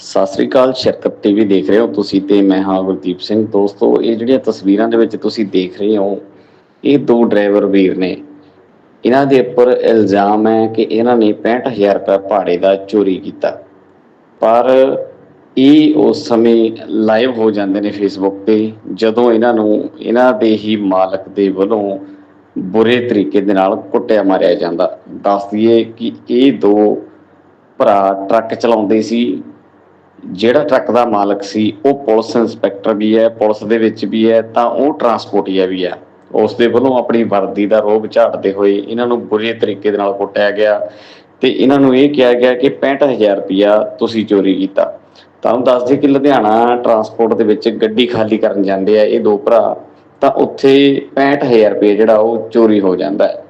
ਸਤਿ ਸ੍ਰੀ ਅਕਾਲ, ਸ਼ਰਕਤ TV ਦੇਖ ਰਹੇ ਹੋ ਤੁਸੀਂ ਤੇ ਮੈਂ ਹਾਂ ਗੁਰਦੀਪ ਸਿੰਘ। ਦੋਸਤੋ, ਇਹ ਜਿਹੜੀਆਂ ਤਸਵੀਰਾਂ ਦੇ ਵਿੱਚ ਤੁਸੀਂ ਦੇਖ ਰਹੇ ਹੋ, ਇਹ ਦੋ ਡਰਾਈਵਰ ਵੀਰ ਨੇ। ਇਹਨਾਂ ਦੇ ਉੱਪਰ ਇਲਜ਼ਾਮ ਹੈ ਕਿ ਇਹਨਾਂ ਨੇ 65000 ਰੁਪਏ ਭਾੜੇ ਦਾ ਚੋਰੀ ਕੀਤਾ। ਪਰ ਇਹ ਉਸ ਸਮੇਂ ਲਾਈਵ ਹੋ ਜਾਂਦੇ ਨੇ ਫੇਸਬੁੱਕ ਤੇ, ਜਦੋਂ ਇਹਨਾਂ ਨੂੰ ਇਹਨਾਂ ਦੇ ਹੀ ਮਾਲਕ ਦੇ ਵੱਲੋਂ ਬੁਰੇ ਤਰੀਕੇ ਦੇ ਨਾਲ ਕੁੱਟਿਆ ਮਾਰਿਆ ਜਾਂਦਾ। ਦੱਸ ਦਈਏ ਕਿ ਇਹ ਦੋ ਭਰਾ ਟਰੱਕ ਚਲਾਉਂਦੇ ਸੀ ਜਿਹੜਾ ਟਰੱਕ ਦਾ ਮਾਲਕ ਸੀ, ਉਹ ਪੁਲਿਸ ਇੰਸਪੈਕਟਰ ਵੀ ਹੈ, ਪੁਲਿਸ ਦੇ ਵਿੱਚ ਵੀ ਹੈ, ਤਾਂ ਉਹ ਟਰਾਂਸਪੋਰਟੀਆ ਵੀ ਹੈ। ਉਸ ਦੇ ਵੱਲੋਂ ਆਪਣੀ ਵਰਦੀ ਦਾ ਰੋਬ ਝਾੜਦੇ ਹੋਏ ਇਹਨਾਂ ਨੂੰ ਬੁਰੇ ਤਰੀਕੇ ਦੇ ਨਾਲ ਕੁੱਟਿਆ ਗਿਆ ਤੇ ਇਹਨਾਂ ਨੂੰ ਇਹ ਕਿਹਾ ਗਿਆ ਕਿ 65000 ਰੁਪਇਆ ਤੁਸੀਂ ਚੋਰੀ ਕੀਤਾ। ਤੁਹਾਨੂੰ ਦੱਸ ਦਈਏ ਕਿ ਲੁਧਿਆਣਾ ਟਰਾਂਸਪੋਰਟ ਦੇ ਵਿੱਚ ਗੱਡੀ ਖਾਲੀ ਕਰਨ ਜਾਂਦੇ ਆ ਇਹ ਦੋ ਭਰਾ, ਤਾਂ ਉੱਥੇ 65000 ਰੁਪਏ ਜਿਹੜਾ ਉਹ ਚੋਰੀ ਹੋ ਜਾਂਦਾ ਹੈ।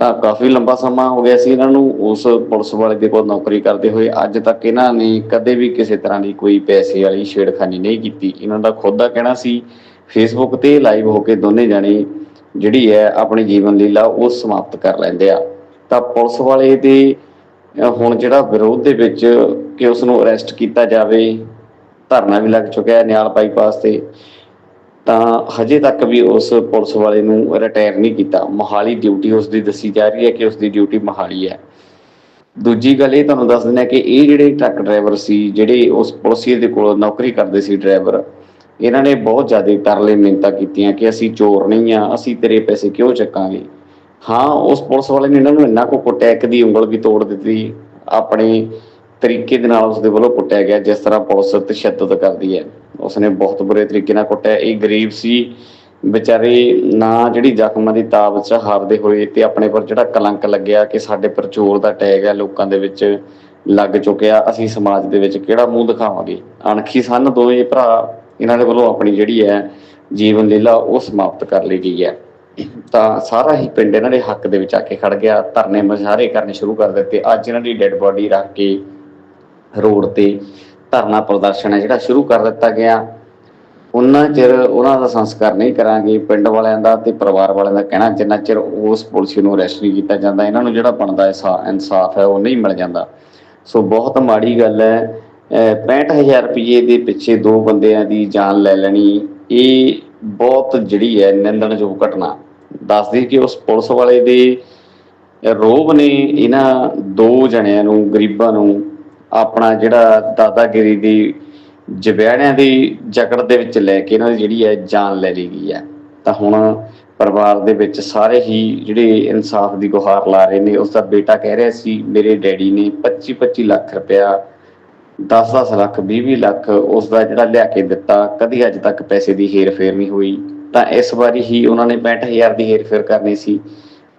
ਤਾਂ ਕਾਫੀ ਲੰਬਾ ਸਮਾਂ ਹੋ ਗਿਆ ਸੀ ਇਹਨਾਂ ਨੂੰ। ਉਸ ਪੁਲਿਸ ਵਾਲੇ ਦੇ ਕੋਲ ਨੌਕਰੀ ਕਰਦੇ ਹੋਏ ਅੱਜ ਤੱਕ ਇਹਨਾਂ ਨੇ ਕਦੇ ਵੀ ਕਿਸੇ ਤਰ੍ਹਾਂ ਦੀ ਕੋਈ ਪੈਸੇ ਵਾਲੀ ਛੇੜਖਾਨੀ ਨਹੀਂ ਕੀਤੀ। ਇਹਨਾਂ ਦਾ ਖੁਦ ਦਾ ਕਹਿਣਾ ਸੀ ਫੇਸਬੁੱਕ ਤੇ ਲਾਈਵ ਹੋ ਕੇ ਦੋਨੇ ਜਾਣੇ ਜਿਹੜੀ ਹੈ ਆਪਣੀ ਜੀਵਨ ਲੀਲਾ ਉਹ ਸਮਾਪਤ ਕਰ ਲੈਂਦੇ ਆ। ਤਾਂ ਪੁਲਿਸ ਵਾਲੇ ਦੇ ਹੁਣ ਜਿਹੜਾ ਵਿਰੋਧ ਦੇ ਵਿੱਚ ਕਿ ਉਸ ਨੂੰ ਅਰੈਸਟ ਕੀਤਾ ਜਾਵੇ, ਧਰਨਾ ਵੀ ਲੱਗ ਚੁੱਕਿਆ ਹੈ ਨਿਆਲ ਬਾਈਪਾਸ ਤੇ। ਤਾਂ ਹਜੇ ਤੱਕ ਵੀ ਉਸ ਪੁਲਿਸ ਵਾਲੇ ਨੂੰ ਰਿਟਾਇਰ ਨਹੀਂ ਕੀਤਾ। ਮੋਹਾਲੀ ਡਿਊਟੀ ਉਸ ਦੀ ਦੱਸੀ ਜਾ ਰਹੀ ਹੈ ਕਿ ਉਸ ਦੀ ਡਿਊਟੀ ਮੋਹਾਲੀ ਹੈ। ਦੂਜੀ ਗੱਲ ਇਹ ਤੁਹਾਨੂੰ ਦੱਸ ਦਿੰਦਾ ਕਿ ਇਹ ਜਿਹੜੇ ਟਰੱਕ ਡਰਾਈਵਰ ਸੀ, ਜਿਹੜੇ ਉਸ ਪੁਲਿਸੀਏ ਦੇ ਕੋਲ ਨੌਕਰੀ ਕਰਦੇ ਸੀ ਡਰਾਈਵਰ ਇਹਨਾਂ ਨੇ ਬਹੁਤ ਜ਼ਿਆਦਾ ਤਰਲੇ ਮਿਹਨਤਾਂ ਕੀਤੀਆਂ ਕਿ ਅਸੀਂ ਚੋਰ ਨਹੀਂ ਆ ਅਸੀਂ ਤੇਰੇ ਪੈਸੇ ਕਿਉਂ ਚੱਕਾਂਗੇ? ਹਾਂ, ਉਸ ਪੁਲਿਸ ਵਾਲੇ ਨੇ ਇਹਨਾਂ ਨੂੰ ਇੰਨਾ ਕੋ ਕੁੱਟਿਆ, ਇੱਕ ਦੀ ਉਂਗਲ ਵੀ ਤੋੜ ਦਿੱਤੀ, ਆਪਣੇ ਤਰੀਕੇ ਦੇ ਨਾਲ ਉਸ ਦੇ ਵੱਲੋਂ ਕੁੱਟਿਆ ਗਿਆ, ਜਿਸ ਤਰ੍ਹਾਂ ਪੁਲਿਸ ਤਸ਼ੱਦਦ ਕਰਦੀ ਹੈ। ਉਸਨੇ ਬਹੁਤ ਬੁਰੇ ਤਰੀਕੇ ਨਾਲ ਕੁੱਟਿਆ। ਇਹ ਗਰੀਬ ਸੀ। ਵਿਚਾਰੇ ਨਾ ਜਿਹੜੀ ਜ਼ਖਮਾਂ ਦੀ ਤਾਬ ਚ ਹਾਰਦੇ ਹੋਏ ਤੇ ਆਪਣੇ ਪਰ ਜਿਹੜਾ ਕਲੰਕ ਲੱਗਿਆ ਕਿ ਸਾਡੇ ਪਰ ਚੋਰ ਦਾ ਟੈਗ ਹੈ ਲੋਕਾਂ ਦੇ ਵਿੱਚ ਲੱਗ ਚੁੱਕਿਆ। ਅਸੀਂ ਸਮਾਜ ਦੇ ਵਿੱਚ ਕਿਹੜਾ ਮੂੰਹ ਦਿਖਾਵਾਂਗੇ? ਅਣਖੀ ਸਨ ਦੋਵੇਂ ਭਰਾ ਇਹਨਾਂ ਦੇ ਵੱਲੋਂ ਆਪਣੀ ਜਿਹੜੀ ਹੈ ਜੀਵਨ ਲੀਲਾ ਉਹ ਸਮਾਪਤ ਕਰ ਲਈ ਗਈ ਹੈ। ਤਾਂ ਸਾਰਾ ਹੀ ਪਿੰਡ ਇਹਨਾਂ ਦੇ ਹੱਕ ਦੇ ਵਿੱਚ ਆ ਕੇ ਖੜ ਗਿਆ। ਧਰਨੇ ਮੁਜ਼ਾਹਰੇ ਕਰਨੇ ਸ਼ੁਰੂ ਕਰ ਦਿੱਤੇ। ਅੱਜ ਇਹਨਾਂ ਦੀ ਡੈੱਡ ਬੋਡੀ ਰੱਖ ਕੇ ਰੋਡ ਤੇ ਧਰਨਾ ਪ੍ਰਦਰਸ਼ਨ ਹੈ, ਜਿਹੜਾ ਸ਼ੁਰੂ ਕਰ ਦਿੱਤਾ ਗਿਆ। ਉਹਨਾਂ ਚਿਰ ਉਹਨਾਂ ਦਾ ਸੰਸਕਾਰ ਨਹੀਂ ਕਰਾਂਗੇ। ਪਿੰਡ ਵਾਲਿਆਂ ਦਾ ਤੇ ਪਰਿਵਾਰ ਵਾਲਿਆਂ ਦਾ ਕਹਿਣਾ, ਜਿੰਨਾ ਚਿਰ ਉਸ ਪੁਲਿਸ ਨੂੰ ਅਰੈਸਟ ਨਹੀਂ ਕੀਤਾ ਜਾਂਦਾ, ਇਹਨਾਂ ਨੂੰ ਜਿਹੜਾ ਬਣਦਾ ਇਨਸਾਫ ਹੈ, ਉਹ ਨਹੀਂ ਮਿਲ ਜਾਂਦਾ। ਸੋ ਬਹੁਤ ਮਾੜੀ ਗੱਲ ਹੈ। ਅਹ 65000 ਰੁਪਏ ਦੇ ਪਿੱਛੇ ਦੋ ਬੰਦਿਆਂ ਦੀ ਜਾਨ ਲੈ ਲੈਣੀ, ਇਹ ਬਹੁਤ ਜਿਹੜੀ ਹੈ ਨਿੰਦਣਯੋਗ ਘਟਨਾ। ਦੱਸਦੀ ਕਿ ਉਸ ਪੁਲਿਸ ਵਾਲੇ ਦੇ ਰੋਬ ਨੇ ਇਹਨਾਂ ਦੋ ਜਣਿਆਂ ਨੂੰ, ਗਰੀਬਾਂ ਨੂੰ ਆਪਣਾ ਜਿਹੜਾ ਦਾਦਾਗਿਰੀ ਦੀ ਜਵਿਆਣਿਆਂ ਦੀ ਜਕੜ ਦੇ ਵਿੱਚ ਲੈ ਕੇ ਇਹਨਾਂ ਦੀ ਜਿਹੜੀ ਹੈ ਜਾਨ ਲੈ ਲਈ ਗਈ ਹੈ। ਤਾਂ ਹੁਣ ਪਰਿਵਾਰ ਦੇ ਵਿੱਚ ਸਾਰੇ ਹੀ ਜਿਹੜੇ ਇਨਸਾਫ ਦੀ ਗੁਹਾਰ ਲਾ ਰਹੇ ਨੇ ਉਸ ਦਾ ਬੇਟਾ ਕਹਿ ਰਿਹਾ ਸੀ, ਮੇਰੇ ਡੈਡੀ ਨੇ 25 25 ਲੱਖ ਰੁਪਇਆ 10-10 ਲੱਖ 20-20 ਲੱਖ ਉਸ ਦਾ ਜਿਹੜਾ ਲਿਆ ਕੇ ਦਿੱਤਾ। ਕਦੀ ਅੱਜ ਤੱਕ ਪੈਸੇ ਦੀ ਹੇਰ-ਫੇਰ ਨਹੀਂ ਹੋਈ। ਤਾਂ ਇਸ ਵਾਰੀ ਹੀ ਉਹਨਾਂ ਨੇ 65000 ਦੀ ਹੇਰ-ਫੇਰ ਕਰਨੀ ਸੀ।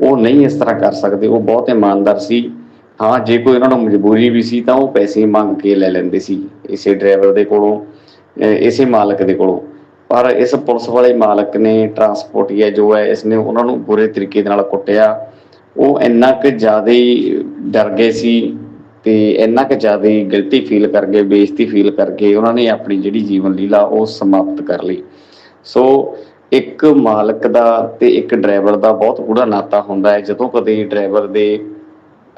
ਉਹ ਨਹੀਂ ਇਸ ਤਰ੍ਹਾਂ ਕਰ ਸਕਦੇ। ਉਹ ਬਹੁਤ ਇਮਾਨਦਾਰ ਸੀ। ਹਾਂ, ਜੇ ਕੋਈ ਉਹਨਾਂ ਨੂੰ ਮਜਬੂਰੀ ਵੀ ਸੀ ਤਾਂ ਉਹ ਪੈਸੇ ਮੰਗ ਕੇ ਲੈ ਲੈਂਦੇ ਸੀ, ਇਸੇ ਡਰਾਈਵਰ ਦੇ ਕੋਲੋਂ ਇਸੇ ਮਾਲਕ ਦੇ ਕੋਲੋਂ। ਪਰ ਇਸ ਪੁਲਿਸ ਵਾਲੇ ਮਾਲਕ ਨੇ ਟਰਾਂਸਪੋਰਟੀਆ ਜੋ ਹੈ, ਇਸ ਨੇ ਉਹਨਾਂ ਨੂੰ ਬੁਰੇ ਤਰੀਕੇ ਦੇ ਨਾਲ ਕੁੱਟਿਆ। ਉਹ ਇੰਨਾ ਕਿ ਜ਼ਿਆਦਾ ਹੀ ਡਰ ਗਏ ਸੀ ਤੇ ਇੰਨਾ ਕਿ ਜ਼ਿਆਦਾ ਹੀ ਗਿਲਟੀ ਫੀਲ ਕਰਕੇ ਗਏ, ਬੇਇੱਜ਼ਤੀ ਫੀਲ ਕਰਕੇ ਉਹਨਾਂ ਨੇ ਆਪਣੀ ਜਿਹੜੀ ਜੀਵਨ ਲੀਲਾ ਉਹ ਸਮਾਪਤ ਕਰ ਲਈ। ਸੋ ਇੱਕ ਮਾਲਕ ਦਾ ਤੇ ਇੱਕ ਡਰਾਈਵਰ ਦਾ ਬਹੁਤ ਗੂੜਾ ਨਾਤਾ ਹੁੰਦਾ ਹੈ। ਜਦੋਂ ਕਦੇ ਡਰਾਈਵਰ ਦੇ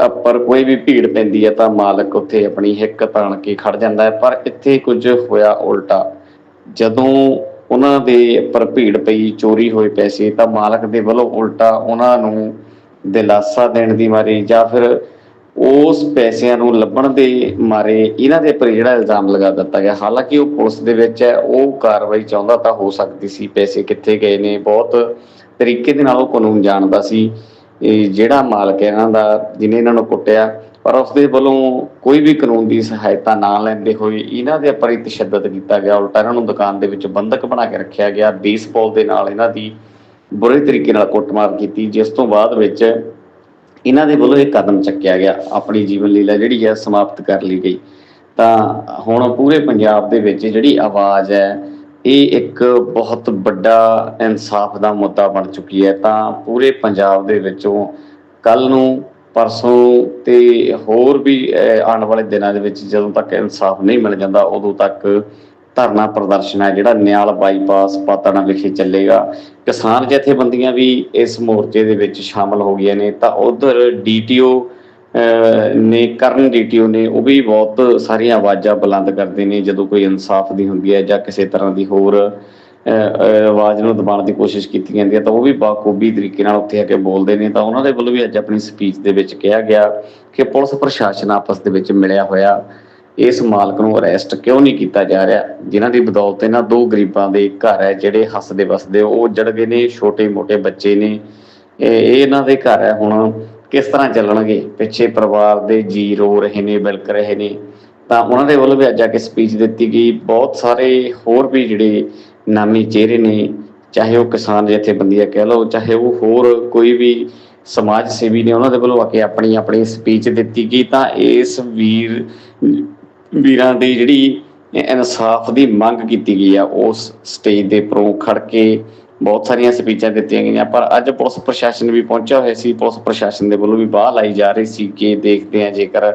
ਉੱਪਰ ਕੋਈ ਵੀ ਭੀੜ ਪੈਂਦੀ ਹੈ ਤਾਂ ਮਾਲਕ ਉੱਥੇ ਆਪਣੀ ਹਿੱਕ ਤਾਣ ਕੇ ਖੜ ਜਾਂਦਾ ਹੈ। ਪਰ ਇੱਥੇ ਕੁਝ ਹੋਇਆ ਉਲਟਾ। ਜਦੋਂ ਉਹਨਾਂ ਦੇ ਉੱਪਰ ਭੀੜ ਪਈ, ਚੋਰੀ ਹੋਏ ਪੈਸੇ, ਤਾਂ ਮਾਲਕ ਦੇ ਵੱਲੋਂ ਉਲਟਾ ਉਹਨਾਂ ਨੂੰ ਦਿਲਾਸਾ ਦੇਣ ਦੀ ਮਾਰੀ ਜਾਂ ਫਿਰ ਉਸ ਪੈਸਿਆਂ ਨੂੰ ਲੱਭਣ ਦੇ ਮਾਰੇ ਇਹਨਾਂ ਦੇ ਉੱਪਰ ਜਿਹੜਾ ਇਲਜ਼ਾਮ ਲਗਾ ਦਿੱਤਾ ਗਿਆ। ਹਾਲਾਂਕਿ ਉਹ ਪੁਲਿਸ ਦੇ ਵਿੱਚ ਹੈ, ਉਹ ਕਾਰਵਾਈ ਚਾਹੁੰਦਾ ਤਾਂ ਹੋ ਸਕਦੀ ਸੀ। ਪੈਸੇ ਕਿੱਥੇ ਗਏ ਨੇ? ਬਹੁਤ ਤਰੀਕੇ ਦੇ ਨਾਲ ਉਹ ਕਾਨੂੰਨ ਜਾਣਦਾ ਸੀ। ਇਹ ਜਿਹੜਾ ਮਾਲਕ ਹੈ ਇਹਨਾਂ ਦਾ, ਜਿਹਨੇ ਇਹਨਾਂ ਨੂੰ ਕੁੱਟਿਆ, ਪਰ ਉਸ ਦੇ ਵੱਲੋਂ ਕੋਈ ਵੀ ਕਾਨੂੰਨ ਦੀ ਸਹਾਇਤਾ ਨਾ ਲੈਂਦੇ ਹੋਏ ਇਹਨਾਂ ਦੇ ਉੱਪਰ ਹੀ ਤਸ਼ੱਦਦ ਕੀਤਾ ਗਿਆ। ਉਲਟਾ ਇਹਨਾਂ ਨੂੰ ਦੁਕਾਨ ਦੇ ਵਿੱਚ ਬੰਦਕ ਬਣਾ ਕੇ ਰੱਖਿਆ ਗਿਆ। ਬੇਸਬਾਲ ਦੇ ਨਾਲ ਇਹਨਾਂ ਦੀ ਬੁਰੇ ਤਰੀਕੇ ਨਾਲ ਕੁੱਟਮਾਰ ਕੀਤੀ, ਜਿਸ ਤੋਂ ਬਾਅਦ ਵਿੱਚ ਇਹਨਾਂ ਦੇ ਵੱਲੋਂ ਇਹ ਕਦਮ ਚੱਕਿਆ ਗਿਆ। ਆਪਣੀ ਜੀਵਨ ਲੀਲਾ ਜਿਹੜੀ ਹੈ, ਸਮਾਪਤ ਕਰ ਲਈ ਗਈ। ਤਾਂ ਹੁਣ ਪੂਰੇ ਪੰਜਾਬ ਦੇ ਵਿੱਚ ਜਿਹੜੀ ਆਵਾਜ਼ ਹੈ ਇਹ ਇੱਕ ਬਹੁਤ ਵੱਡਾ ਇਨਸਾਫ ਦਾ ਮੁੱਦਾ ਬਣ ਚੁੱਕੀ ਹੈ। ਤਾਂ ਪੂਰੇ ਪੰਜਾਬ ਦੇ ਵਿੱਚੋਂ ਕੱਲ ਨੂੰ, ਪਰਸੋਂ ਤੇ ਹੋਰ ਵੀ ਆਉਣ ਵਾਲੇ ਦਿਨਾਂ ਦੇ ਵਿੱਚ ਜਦੋਂ ਤੱਕ ਇਨਸਾਫ ਨਹੀਂ ਮਿਲ ਜਾਂਦਾ, ਉਦੋਂ ਤੱਕ ਧਰਨਾ ਪ੍ਰਦਰਸ਼ਨ ਹੈ ਜਿਹੜਾ ਨਿਆਲ ਬਾਈਪਾਸ ਪਾਤੜਾ ਵਿਖੇ ਚੱਲੇਗਾ। ਕਿਸਾਨ ਜਥੇਬੰਦੀਆਂ ਵੀ ਇਸ ਮੋਰਚੇ ਦੇ ਵਿੱਚ ਸ਼ਾਮਲ ਹੋ ਗਈਆਂ ਨੇ। ਤਾਂ ਉਧਰ ਡੀਟੀਓ ਅਹ ਨੇ ਕਰਨ ਡੀਟੀਓ ਨੇ ਉਹ ਵੀ ਬਹੁਤ ਸਾਰੀਆਂ ਆਵਾਜ਼ਾਂ ਬੁਲੰਦ ਕਰਦੇ ਨੇ, ਜਦੋਂ ਕੋਈ ਇਨਸਾਫ ਦੀ ਹੁੰਦੀ ਹੈ ਜਾਂ ਕਿਸੇ ਤਰ੍ਹਾਂ ਦੀ ਹੋਰ ਆਵਾਜ਼ ਨੂੰ ਦਬਾਉਣ ਦੀ ਕੋਸ਼ਿਸ਼ ਕੀਤੀ ਜਾਂਦੀ ਹੈ, ਤਾਂ ਉਹ ਵੀ ਬਾਖੂਬੀ ਤਰੀਕੇ ਨਾਲ ਉੱਥੇ ਆ ਕੇ ਬੋਲਦੇ ਨੇ, ਤਾਂ ਉਹਨਾਂ ਦੇ ਵੱਲੋਂ ਵੀ ਅੱਜ ਆਪਣੀ ਸਪੀਚ ਦੇ ਵਿੱਚ ਕਿਹਾ ਗਿਆ ਕਿ ਪੁਲਿਸ ਪ੍ਰਸ਼ਾਸਨ ਆਪਸ ਦੇ ਵਿੱਚ ਮਿਲਿਆ ਹੋਇਆ, ਇਸ ਮਾਲਕ ਨੂੰ ਅਰੈਸਟ ਕਿਉਂ ਨਹੀਂ ਕੀਤਾ ਜਾ ਰਿਹਾ? ਜਿਨ੍ਹਾਂ ਦੀ ਬਦੌਲਤ ਇਹਨਾਂ ਦੋ ਗਰੀਬਾਂ ਦੇ ਘਰ ਹੈ, ਜਿਹੜੇ ਹੱਸਦੇ ਵਸਦੇ ਉਹ ਉੱਜੜ ਗਏ ਨੇ ਛੋਟੇ ਮੋਟੇ ਬੱਚੇ ਨੇ, ਇਹ ਇਹ ਇਹਨਾਂ ਦੇ ਘਰ ਹੈ, ਹੁਣ ਕਿਸ ਤਰ੍ਹਾਂ ਚੱਲਣਗੇ? ਪਿੱਛੇ ਪਰਿਵਾਰ ਦੇ ਜੀ ਰੋ ਰਹੇ ਨੇ ਬਿਲਕ ਰਹੇ ਨੇ। ਤਾਂ ਉਹਨਾਂ ਦੇ ਵੱਲੋਂ ਵੀ ਅੱਜ ਆ ਕੇ ਸਪੀਚ ਦਿੱਤੀ ਗਈ। ਬਹੁਤ ਸਾਰੇ ਹੋਰ ਵੀ ਜਿਹੜੇ ਨਾਮੀ ਚਿਹਰੇ ਨੇ, ਚਾਹੇ ਉਹ ਕਿਸਾਨ ਜਥੇਬੰਦੀਆਂ ਕਹਿ ਲਓ, ਚਾਹੇ ਉਹ ਹੋਰ ਕੋਈ ਵੀ ਸਮਾਜ ਸੇਵੀ ਨੇ, ਉਹਨਾਂ ਦੇ ਵੱਲੋਂ ਆ ਕੇ ਆਪਣੀ ਆਪਣੀ ਸਪੀਚ ਦਿੱਤੀ ਗਈ। ਤਾਂ ਇਸ ਵੀਰ, ਵੀਰਾਂ ਦੀ ਜਿਹੜੀ ਇਨਸਾਫ ਦੀ ਮੰਗ ਕੀਤੀ ਗਈ ਆ, ਉਸ ਸਟੇਜ ਦੇ ਉੱਪਰੋਂ ਖੜ ਕੇ ਬਹੁਤ ਸਾਰੀਆਂ ਸਪੀਚਾਂ ਦਿੱਤੀਆਂ ਗਈਆਂ, ਪਰ ਅੱਜ ਪੁਲਿਸ ਪ੍ਰਸ਼ਾਸਨ ਵੀ ਪਹੁੰਚਿਆ ਹੋਇਆ ਸੀ। ਪੁਲਿਸ ਪ੍ਰਸ਼ਾਸਨ ਦੇ ਵੱਲੋਂ ਵੀ ਬਾਹ ਲਾਈ ਜਾ ਰਹੀ ਸੀ ਕਿ ਦੇਖਦੇ ਆ ਜੇਕਰ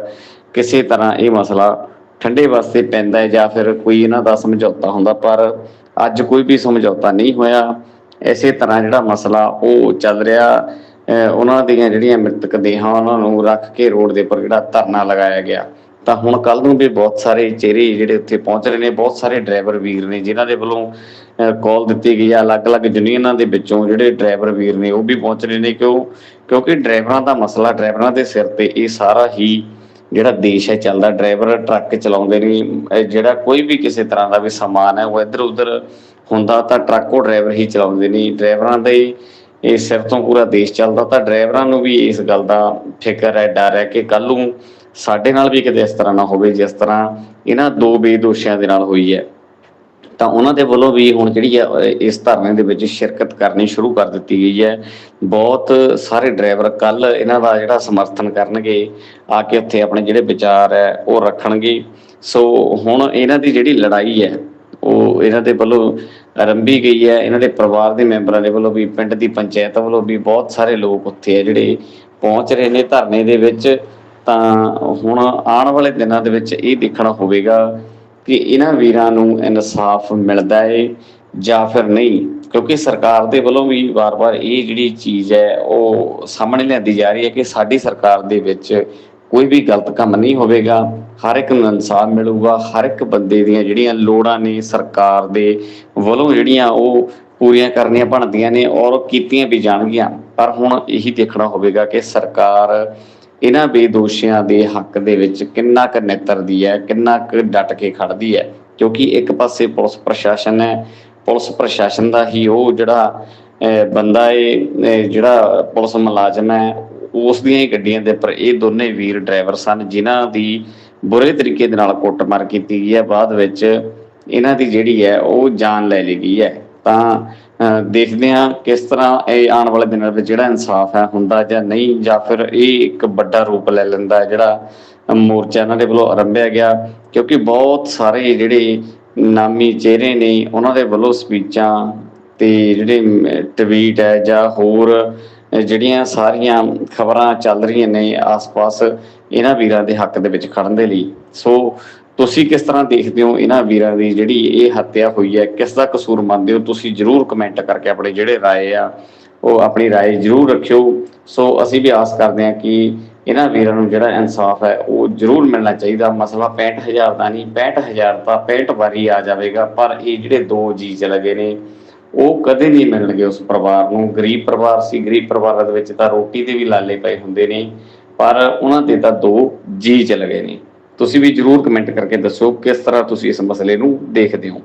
ਕਿਸੇ ਤਰ੍ਹਾਂ ਇਹ ਮਸਲਾ ਠੰਡੇ ਵਾਸਤੇ ਪੈਂਦਾ ਹੈ ਜਾਂ ਫਿਰ ਕੋਈ ਇਹਨਾਂ ਦਾ ਸਮਝੌਤਾ ਹੁੰਦਾ, ਪਰ ਅੱਜ ਕੋਈ ਵੀ ਸਮਝੌਤਾ ਨਹੀਂ ਹੋਇਆ। ਇਸੇ ਤਰ੍ਹਾਂ ਜਿਹੜਾ ਮਸਲਾ ਉਹ ਚੱਲ ਰਿਹਾ, ਅਹ ਉਹਨਾਂ ਦੀਆਂ ਜਿਹੜੀਆਂ ਮ੍ਰਿਤਕ ਦੇਹਾਂ, ਉਹਨਾਂ ਨੂੰ ਰੱਖ ਕੇ ਰੋਡ ਦੇ ਉੱਪਰ ਜਿਹੜਾ ਧਰਨਾ ਲਗਾਇਆ ਗਿਆ। ਤਾਂ ਹੁਣ ਕੱਲ ਨੂੰ ਵੀ ਬਹੁਤ ਸਾਰੇ ਚਿਹਰੇ ਜਿਹੜੇ ਉੱਥੇ ਪਹੁੰਚ ਰਹੇ ਨੇ, ਬਹੁਤ ਸਾਰੇ ਡਰਾਈਵਰ ਵੀਰ ਨੇ ਜਿਨ੍ਹਾਂ ਦੇ ਵੱਲੋਂ ਕਾਲ ਦਿੱਤੀ ਗਈ ਆ, ਅਲੱਗ-ਅਲੱਗ ਯੂਨੀਅਨਾਂ ਦੇ ਵਿੱਚੋਂ ਜਿਹੜੇ ਡਰਾਈਵਰ ਵੀਰ ਨੇ ਉਹ ਵੀ ਪਹੁੰਚ ਰਹੇ ਨੇ, ਕਿਉਂ, ਕਿਉਂਕਿ ਡਰਾਈਵਰਾਂ ਦਾ ਮਸਲਾ ਡਰਾਈਵਰਾਂ ਦੇ ਸਿਰ ਤੇ ਇਹ ਸਾਰਾ ਹੀ ਜਿਹੜਾ ਦੇਸ਼ ਹੈ ਚੱਲਦਾ, ਡਰਾਈਵਰ ਟਰੱਕ ਚਲਾਉਂਦੇ ਨੇ ਜਿਹੜਾ ਕੋਈ ਵੀ ਕਿਸੇ ਤਰ੍ਹਾਂ ਦਾ ਵੀ ਸਮਾਨ ਹੈ, ਉਹ ਇੱਧਰ ਉੱਧਰ ਹੁੰਦਾ ਤਾਂ ਟਰੱਕ ਉਹ ਡਰਾਈਵਰ ਹੀ ਚਲਾਉਂਦੇ ਨੇ, ਡਰਾਈਵਰਾਂ ਦੇ ਇਹ ਸਿਰ ਤੋਂ ਪੂਰਾ ਦੇਸ਼ ਚੱਲਦਾ ਤਾਂ ਡਰਾਈਵਰਾਂ ਨੂੰ ਵੀ ਇਸ ਗੱਲ ਦਾ ਫਿਕਰ ਹੈ, ਡਰ ਹੈ ਕਿ ਕੱਲ ਨੂੰ ਸਾਡੇ ਨਾਲ ਵੀ ਕਿਤੇ ਇਸ ਤਰ੍ਹਾਂ ਨਾ ਹੋਵੇ ਜਿਸ ਤਰ੍ਹਾਂ ਇਹਨਾਂ ਦੋ ਬੇਦੋਸ਼ੀਆਂ ਦੇ ਨਾਲ ਹੋਈ ਹੈ, ਤਾਂ ਉਹਨਾਂ ਦੇ ਵੱਲੋਂ ਵੀ ਹੁਣ ਜਿਹੜੀ ਹੈ ਇਸ ਧਰਨੇ ਦੇ ਵਿੱਚ ਸ਼ਿਰਕਤ ਕਰਨੀ ਸ਼ੁਰੂ ਕਰ ਦਿੱਤੀ ਗਈ ਹੈ। ਬਹੁਤ ਸਾਰੇ ਡਰਾਈਵਰ ਕੱਲ ਇਹਨਾਂ ਦਾ ਜਿਹੜਾ ਸਮਰਥਨ ਕਰਨਗੇ, ਆ ਕੇ ਉੱਥੇ ਆਪਣੇ ਜਿਹੜੇ ਵਿਚਾਰ ਹੈ, ਉਹ ਰੱਖਣਗੇ। ਸੋ ਹੁਣ ਇਹਨਾਂ ਦੀ ਜਿਹੜੀ ਲੜਾਈ ਹੈ, ਉਹ ਇਹਨਾਂ ਦੇ ਵੱਲੋਂ ਆਰੰਭੀ ਗਈ ਹੈ। ਇਹਨਾਂ ਦੇ ਪਰਿਵਾਰ ਦੇ ਮੈਂਬਰਾਂ ਦੇ ਵੱਲੋਂ ਵੀ, ਪਿੰਡ ਦੀ ਪੰਚਾਇਤ ਵੱਲੋਂ ਵੀ ਬਹੁਤ ਸਾਰੇ ਲੋਕ ਉੱਥੇ ਹੈ ਜਿਹੜੇ ਪਹੁੰਚ ਰਹੇ ਨੇ ਧਰਨੇ ਦੇ ਵਿੱਚ। ਤਾਂ ਹੁਣ ਆਉਣ ਵਾਲੇ ਦਿਨਾਂ ਦੇ ਵਿੱਚ ਇਹ ਦੇਖਣਾ ਹੋਵੇਗਾ ਕਿ ਇਹਨਾਂ ਵੀਰਾਂ ਨੂੰ ਇਨਸਾਫ ਮਿਲਦਾ ਹੈ ਜਾਂ ਫਿਰ ਨਹੀਂ। ਕਿਉਂਕਿ ਸਰਕਾਰ ਦੇ ਵੱਲੋਂ ਵੀ ਵਾਰ-ਵਾਰ ਇਹ ਜਿਹੜੀ ਚੀਜ਼ ਹੈ, ਉਹ ਸਾਹਮਣੇ ਲਿਆਂਦੀ ਜਾ ਰਹੀ ਹੈ ਕਿ ਸਾਡੀ ਸਰਕਾਰ ਦੇ ਵਿੱਚ ਕੋਈ ਵੀ ਗਲਤ ਕੰਮ ਨਹੀਂ ਹੋਵੇਗਾ। ਹਰ ਇੱਕ ਨੂੰ ਇਨਸਾਫ ਮਿਲੂਗਾ। ਹਰ ਇੱਕ ਬੰਦੇ ਦੀਆਂ ਜਿਹੜੀਆਂ ਲੋੜਾਂ ਨੇ ਸਰਕਾਰ ਦੇ ਵੱਲੋਂ ਜਿਹੜੀਆਂ ਉਹ ਪੂਰੀਆਂ ਕਰਨੀਆਂ ਬਣਦੀਆਂ ਨੇ ਔਰ ਕੀਤੀਆਂ ਵੀ ਜਾਣਗੀਆਂ। ਪਰ ਹੁਣ ਇਹੀ ਦੇਖਣਾ ਹੋਵੇਗਾ ਕਿ ਸਰਕਾਰ ਇਹਨਾਂ ਬੇਦੋਸ਼ੀਆਂ ਦੇ ਹੱਕ ਦੇ ਵਿੱਚ ਕਿੰਨਾ ਕੁ ਨਿੱਤਰਦੀ ਹੈ, ਕਿੰਨਾ ਕੁ ਡਟ ਕੇ ਖੜਦੀ ਹੈ, ਕਿਉਂਕਿ ਇੱਕ ਪਾਸੇ ਪੁਲਿਸ ਪ੍ਰਸ਼ਾਸਨ ਹੈ, ਪੁਲਿਸ ਪ੍ਰਸ਼ਾਸਨ ਦਾ ਹੀ ਉਹ ਜਿਹੜਾ ਬੰਦਾ ਏ ਜਿਹੜਾ ਪੁਲਿਸ ਮੁਲਾਜ਼ਮ ਹੈ, ਉਸ ਦੀਆਂ ਹੀ ਗੱਡੀਆਂ ਦੇ ਉੱਪਰ ਇਹ ਦੋਨੇ ਵੀਰ ਡਰਾਈਵਰ ਸਨ, ਜਿਨ੍ਹਾਂ ਦੀ ਬੁਰੇ ਤਰੀਕੇ ਦੇ ਨਾਲ ਕੁੱਟਮਾਰ ਕੀਤੀ ਗਈ ਹੈ। ਬਾਅਦ ਵਿੱਚ ਇਹਨਾਂ ਦੀ ਜਿਹੜੀ ਹੈ, ਉਹ ਜਾਨ ਲੈ ਲਈ ਗਈ ਹੈ। ਤਾਂ ਦੇਖਦੇ ਹਾਂ ਕਿਸ ਤਰ੍ਹਾਂ ਇਹ ਆਉਣ ਵਾਲੇ ਦਿਨਾਂ ਵਿੱਚ ਜਿਹੜਾ ਇਨਸਾਫ ਹੈ ਹੁੰਦਾ ਜਾਂ ਨਹੀਂ, ਜਾਂ ਫਿਰ ਇਹ ਇੱਕ ਵੱਡਾ ਰੂਪ ਲੈ ਲੈਂਦਾ ਹੈ ਜਿਹੜਾ ਮੋਰਚਾ ਇਹਨਾਂ ਦੇ ਵੱਲੋਂ ਆਰੰਭਿਆ ਗਿਆ। ਕਿਉਂਕਿ ਬਹੁਤ ਸਾਰੇ ਜਿਹੜੇ ਨਾਮੀ ਚਿਹਰੇ ਨੇ, ਉਹਨਾਂ ਦੇ ਵੱਲੋਂ ਸਪੀਚਾਂ ਤੇ ਜਿਹੜੇ ਟਵੀਟ ਹੈ ਜਾਂ ਹੋਰ ਜਿਹੜੀਆਂ ਸਾਰੀਆਂ ਖਬਰਾਂ ਚੱਲ ਰਹੀਆਂ ਨੇ ਆਸ-ਪਾਸ ਇਹਨਾਂ ਵੀਰਾਂ ਦੇ ਹੱਕ ਦੇ ਵਿੱਚ ਖੜਨ ਦੇ ਲਈ ਸੋ ਤੁਸੀਂ ਕਿਸ ਤਰ੍ਹਾਂ ਦੇਖਦੇ ਹੋ ਇਹਨਾਂ ਵੀਰਾਂ ਦੀ ਜਿਹੜੀ ਇਹ ਹੱਤਿਆ ਹੋਈ ਹੈ ਕਿਸ ਦਾ ਕਸੂਰ ਮੰਨਦੇ ਹੋ ਤੁਸੀਂ ਜਰੂਰ ਕਮੈਂਟ ਕਰਕੇ ਆਪਣੇ ਜਿਹੜੇ رائے ਆ ਉਹ ਆਪਣੀ رائے ਜਰੂਰ ਰੱਖਿਓ ਸੋ ਅਸੀਂ ਵੀ ਆਸ ਕਰਦੇ ਹਾਂ ਕਿ ਇਹਨਾਂ ਵੀਰਾਂ ਨੂੰ ਜਿਹੜਾ ਇਨਸਾਫ ਹੈ ਉਹ ਜਰੂਰ ਮਿਲਣਾ ਚਾਹੀਦਾ ਮਸਲਾ 65000 ਦਾ ਨਹੀਂ 65000 ਦਾ 65 ਵਾਰੀ ਆ ਜਾਵੇਗਾ ਪਰ ਇਹ ਜਿਹੜੇ ਦੋ ਜੀ ਚਲੇ ਗਏ ਨੇ ਉਹ ਕਦੇ ਨਹੀਂ ਮਿਲਣਗੇ ਉਸ ਪਰਿਵਾਰ ਨੂੰ। ਗਰੀਬ ਪਰਿਵਾਰ ਸੀ, ਗਰੀਬ ਪਰਿਵਾਰਾਂ ਦੇ ਵਿੱਚ ਤਾਂ ਰੋਟੀ ਦੇ ਵੀ ਲਾਲੇ ਪਏ ਹੁੰਦੇ ਨੇ, ਪਰ ਉਹਨਾਂ ਦੇ ਤਾਂ ਦੋ ਜੀ ਚਲੇ ਗਏ ਨੇ। ਤੁਸੀਂ ਵੀ ਜਰੂਰ ਕਮੈਂਟ ਕਰਕੇ ਦੱਸੋ ਕਿਸ ਤਰ੍ਹਾਂ ਤੁਸੀਂ ਇਸ ਮਸਲੇ ਨੂੰ ਦੇਖਦੇ ਹੋ।